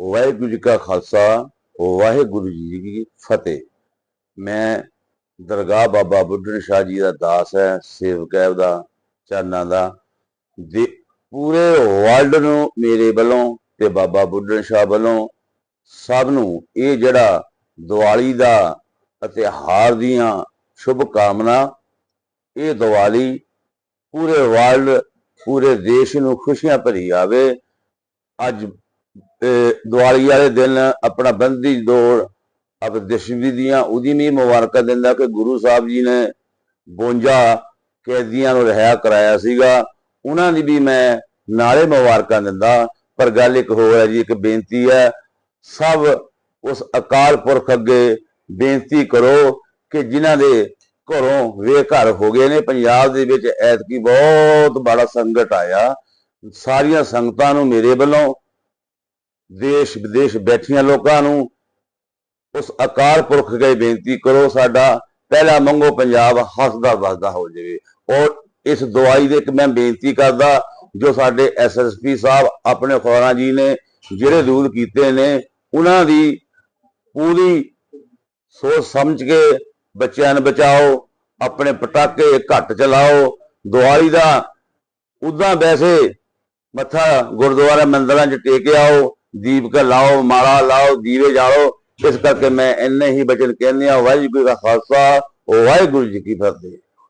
ਵਾਹਿਗੁਰੂ ਜੀ ਕਾ ਖਾਲਸਾ, ਵਾਹਿਗੁਰੂ ਜੀ ਕੀ ਫਤਿਹ। ਮੈਂ ਦਰਗਾਹ ਬਾਬਾ ਬੁੱਢਣ ਸ਼ਾਹ ਜੀ ਦਾ ਦਾਸ ਹੈ, ਸੇਵਕ ਹੈ ਉਹਦਾ ਚਰਨਾਂ ਦਾ। ਦੇ ਪੂਰੇ ਵਰਲਡ ਨੂੰ ਮੇਰੇ ਵੱਲੋਂ ਤੇ ਬਾਬਾ ਬੁੱਢਣ ਸ਼ਾਹ ਵੱਲੋਂ ਸਭ ਨੂੰ ਇਹ ਜਿਹੜਾ ਦੀਵਾਲੀ ਦਾ ਅਤੇ ਹਾਰ ਦੀਆਂ ਸ਼ੁਭ ਕਾਮਨਾ ਇਹ ਦੀਵਾਲੀ ਪੂਰੇ ਵਰਲਡ ਪੂਰੇ ਦੇਸ਼ ਨੂੰ ਖੁਸ਼ੀਆਂ ਭਰੀ ਆਵੇ। ਅੱਜ ਅਹ, ਦੀਵਾਲੀ ਵਾਲੇ ਦਿਨ ਆਪਣਾ ਬੰਦੀ ਦੌੜ ਆਪ ਦੀਆਂ ਉਹਦੀ ਵੀ ਮੁਬਾਰਕਾਂ ਦਿੰਦਾ ਕਿ ਗੁਰੂ ਸਾਹਿਬ ਜੀ ਨੇ 52 ਕੈਦੀਆਂ ਨੂੰ ਰਿਹਾ ਕਰਾਇਆ ਸੀਗਾ। ਉਹਨਾਂ ਦੀ ਵੀ ਮੈਂ ਨਾਲੇ ਮੁਬਾਰਕਾਂ ਦਿੰਦਾ। ਪਰ ਗੱਲ ਇੱਕ ਹੋਰ ਹੈ ਜੀ ਇੱਕ ਬੇਨਤੀ ਹੈ ਸਭ ਉਸ ਅਕਾਲ ਪੁਰਖ ਅੱਗੇ ਬੇਨਤੀ ਕਰੋ ਕਿ ਜਿਨ੍ਹਾਂ ਦੇ ਘਰੋਂ ਬੇਘਰ ਹੋ ਗਏ ਨੇ ਪੰਜਾਬ ਦੇ ਵਿੱਚ ਐਤਕੀ ਬਹੁਤ ਬੜਾ ਸੰਕਟ ਆਇਆ। ਸਾਰੀਆਂ ਸੰਗਤਾਂ ਨੂੰ ਮੇਰੇ ਵੱਲੋਂ ਦੇਸ਼ ਵਿਦੇਸ਼ ਬੈਠੀਆਂ ਲੋਕਾਂ ਨੂੰ ਉਸ ਅਕਾਲ ਪੁਰਖ ਅੱਗੇ ਬੇਨਤੀ ਕਰੋ, ਸਾਡਾ ਪਹਿਲਾ ਮੰਗੋ ਪੰਜਾਬ ਹੱਸਦਾ ਵਸਦਾ ਹੋ ਜਾਵੇ। ਔਰ ਇਸ ਦਵਾਈ ਦੇ ਇੱਕ ਮੈਂ ਬੇਨਤੀ ਕਰਦਾ, ਜੋ ਸਾਡੇ ਐਸਐਸਪੀ ਸਾਹਿਬ ਆਪਣੇ ਖੋਰਾਂ ਜੀ ਨੇ, ਜਿਹੜੇ ਰੂਲ ਕੀਤੇ ਨੇ, ਉਹਨਾਂ ਦੀ ਪੂਰੀ ਸੋਚ ਸਮਝ ਕੇ ਬੱਚਿਆਂ ਨੂੰ ਬਚਾਓ, ਆਪਣੇ ਪਟਾਕੇ ਘੱਟ ਚਲਾਓ, ਦੀਵਾਲੀ ਦਾ ਉਦਾਂ ਵੈਸੇ ਮੱਥਾ ਗੁਰਦੁਆਰਾ ਮੰਦਰਾਂ 'ਚ ਟੇਕ ਆਓ ਦੀਪਕ ਲਾਓ, ਮਾਲਾ ਲਾਓ, ਦੀਵੇ ਜਾਲੋ। ਇਸ ਕਰਕੇ ਮੈਂ ਇੰਨੇ ਹੀ ਬਚਨ ਕਹਿੰਦੇ ਆ ਵਾਹਿਗੁਰੂ ਜੀ ਕਾ ਖਾਲਸਾ, ਵਾਹਿਗੁਰੂ ਜੀ ਕੀ ਫਤਿਹ।